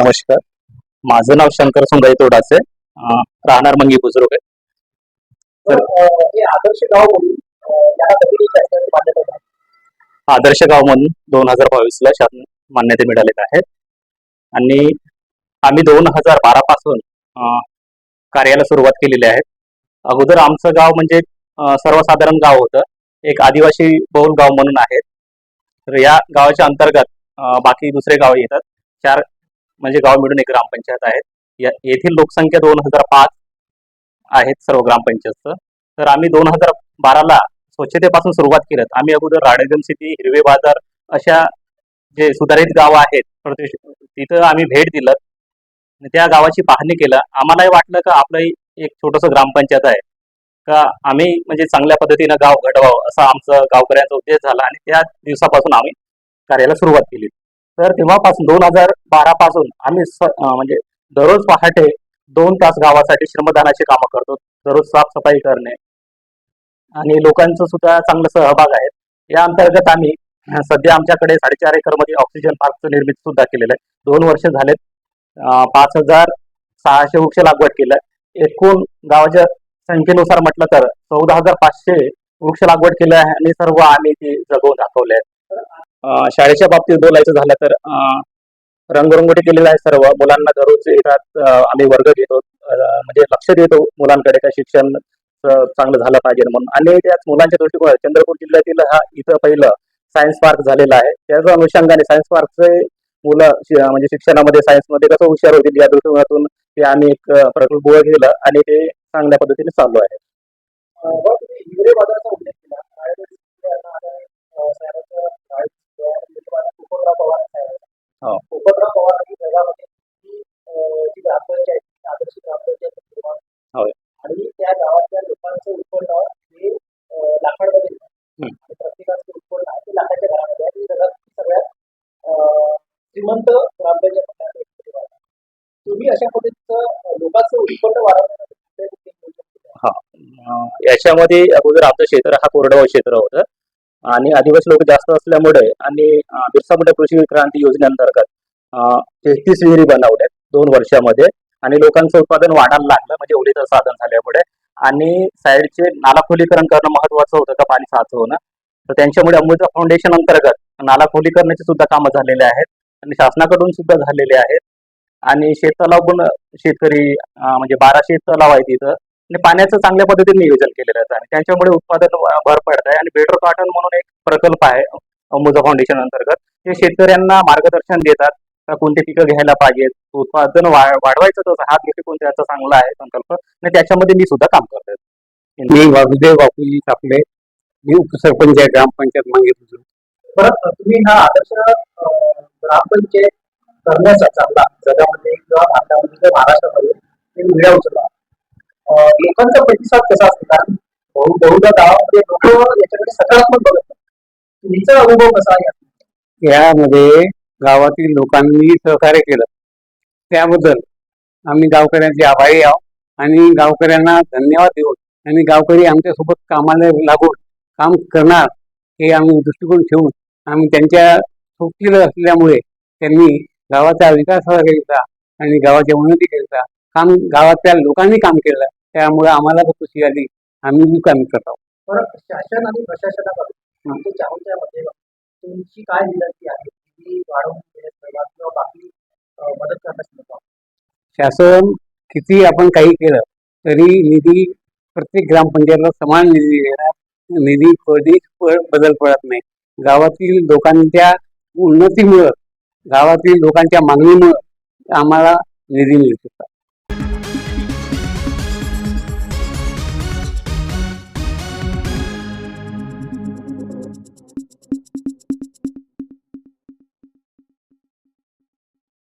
नमस्कार. माझं नाव शंकर सुंदर तोडाचे राहणार मंगी बुजुर्ग. आदर्श गाव म्हणून दोन हजार बावीस ला शासन मान्यता मिळालेली आहे. आणि आम्ही दोन हजार बारा पासून कार्याला सुरुवात केलेली आहे. अगोदर आमचं गाव म्हणजे सर्वसाधारण गाव होतं. एक आदिवासी बहुल गाव म्हणून आहे. तर या गावाच्या अंतर्गत बाकी दुसरे गाव येतात. चार म्हणजे गाव मिळून एक ग्रामपंचायत आहेत या- येथील लोकसंख्या दोन हजार पाच आहेत सर्व ग्रामपंचायतचं. तर आम्ही दोन हजार बाराला स्वच्छतेपासून सुरुवात केली. आम्ही अगोदर राडेगम सिटी हिरवे बाजार अशा जे सुधारित गावं आहेत तिथं आम्ही भेट दिलं. त्या गावाची पाहणी केलं. आम्हालाही वाटलं का आपलं एक छोटंसं ग्रामपंचायत आहे. का आम्ही म्हणजे चांगल्या पद्धतीनं गाव घडवावं असा आमचं गावकऱ्यांचा उद्देश झाला आणि त्या दिवसापासून आम्ही कार्याला सुरुवात केली. तर तेव्हापासून दोन हजार बारा पासून आम्ही स- म्हणजे दररोज पहाटे दोन तास गावासाठी श्रमदानाची कामं करतो. दररोज साफसफाई करणे. आणि लोकांचं सुद्धा चांगलं सहभाग आहे. या अंतर्गत आम्ही सध्या आमच्याकडे साडेचार एकरमध्ये ऑक्सिजन पार्कचं निर्मिती सुद्धा केलेलं आहे. दोन वर्ष झालेत. पाच हजार सहाशे वृक्ष लागवड केलं. एकूण गावाच्या संख्येनुसार म्हटलं तर चौदा हजार पाचशे वृक्ष लागवड केलं आहे आणि सर्व आम्ही ते जगवून दाखवले आहेत. शाळेच्या बाबतीत बोलायचं झालं तर रंगरंगोटी केलेलं आहे सर्व. मुलांना दररोज येतात आम्ही वर्ग घेतो म्हणजे लक्ष देतो मुलांकडे काय शिक्षण चांगलं झालं पाहिजे म्हणून. आणि त्याच मुलांच्या दृष्टिकोनात चंद्रपूर जिल्ह्यातील हा इथं पहिलं सायन्स पार्क झालेला आहे. त्याच अनुषंगाने सायन्स पार्कचे मुलं म्हणजे शिक्षणामध्ये सायन्समध्ये कसं हुशार होतील या दृष्टिकोनातून ते आम्ही एक प्रकल्प उभं केलं आणि ते चांगल्या पद्धतीने चालू आहे. हो. पोपटराव पवार यांनी जगामध्ये ही अ, जी ग्रामपंचायत ती आदर्श ग्रामपंचायत निर्माण. आणि त्या गावातल्या लोकांचं उत्पन्न हे अ, लाखांमध्ये आहे. हम्म. आणि प्रत्येकाचं उत्पन्न आहे ते लाखाच्या घरामध्ये आहे. ही जगातली सगळ्यात अ, श्रीमंत ग्रामपंचायत. तुम्ही अशा पद्धतीचं अ, लोकांचं उत्पन्न वाढवण्यासाठी कुठले कुठले नियोजन केले आहे? अं, याच्यामध्ये अगोदर आमचं क्षेत्र हा कोरडवाहू क्षेत्र होतं आणि आदिवासी लोक जास्त असल्यामुळे आणि बिरसा मुंडा कृषी क्रांती योजनेअंतर्गत तेहतीस विहिरी बनवल्यात दोन वर्षामध्ये आणि लोकांचं उत्पादन वाढायला लागलं म्हणजे ओढीचं साधन झाल्यामुळे. आणि साईडचे नाला खोलीकरण करणं महत्वाचं होतं का पाणी साचवणं? तर त्यांच्यामुळे अमृता फाउंडेशन अंतर्गत नाला खोलीकरणाची सुद्धा कामं झालेले आहेत आणि शासनाकडून सुद्धा झालेले आहेत. आणि शेत तलाव पण शेतकरी म्हणजे बारा शेततलाव आहेत तिथं आणि पाण्याचं चांगल्या पद्धतीने नियोजन केलेलं आहे. आणि त्याच्यामुळे उत्पादन भर पडत आहे आणि बेटर कॉटन म्हणून एक प्रकल्प आहे अंबुजा फाउंडेशन अंतर्गत. ते शेतकऱ्यांना मार्गदर्शन देतात का कोणते पिकं घ्यायला पाहिजेत? उत्पादन वाढवायचं तसं हा दृष्टिकोन त्याचा चांगला आहे संकल्प. आणि त्याच्यामध्ये मी सुद्धा काम करतो मी वासुदेव बापूजी आपले मी उपसरपंच आहे ग्रामपंचायत मागितलं बरं तुम्ही हा आदर्श ग्रामपंचायत करण्याचा चांगला जगामध्ये किंवा भारतामध्ये महाराष्ट्रामध्ये विडा उचलला. लोकांचा प्रतिसाद कसा असतो? कारण बहुधा गावामध्ये लोक याच्याकडे सकारात्मक बघत तुमचा अनुभव कसा आहे? यामध्ये गावातील लोकांनी सहकार्य केलं. त्याबद्दल आम्ही गावकऱ्यांचे आभारी आहोत आणि गावकऱ्यांना धन्यवाद देऊन आणि गावकरी आमच्यासोबत कामाला लागून काम करणार हे आम्ही दृष्टिकोन ठेवून आम्ही त्यांच्या सोबतीला असल्यामुळे त्यांनी गावाचा विकासाकरिता आणि गावाच्या उन्नती केला. काम गावातल्या लोकांनी काम केलं. त्यामुळे आम्हाला तर खुशी आली. आम्ही बी काम करत आहोत. शासन आणि प्रशासनाकडून आमच्या चाहूच्या माध्यमातून तुमची काय विनंती आहे? की वाढवून देण्यास किंवा किंवा बाकी अ, मदत करण्यास शासन किती आपण काही केलं तरी निधी प्रत्येक ग्रामपंचायतला समान निधी देणार. निधी कधी बदल पडत नाही. गावातील लोकांच्या उन्नतीमुळं गावातील लोकांच्या मागणीमुळं आम्हाला निधी मिळू शकतात.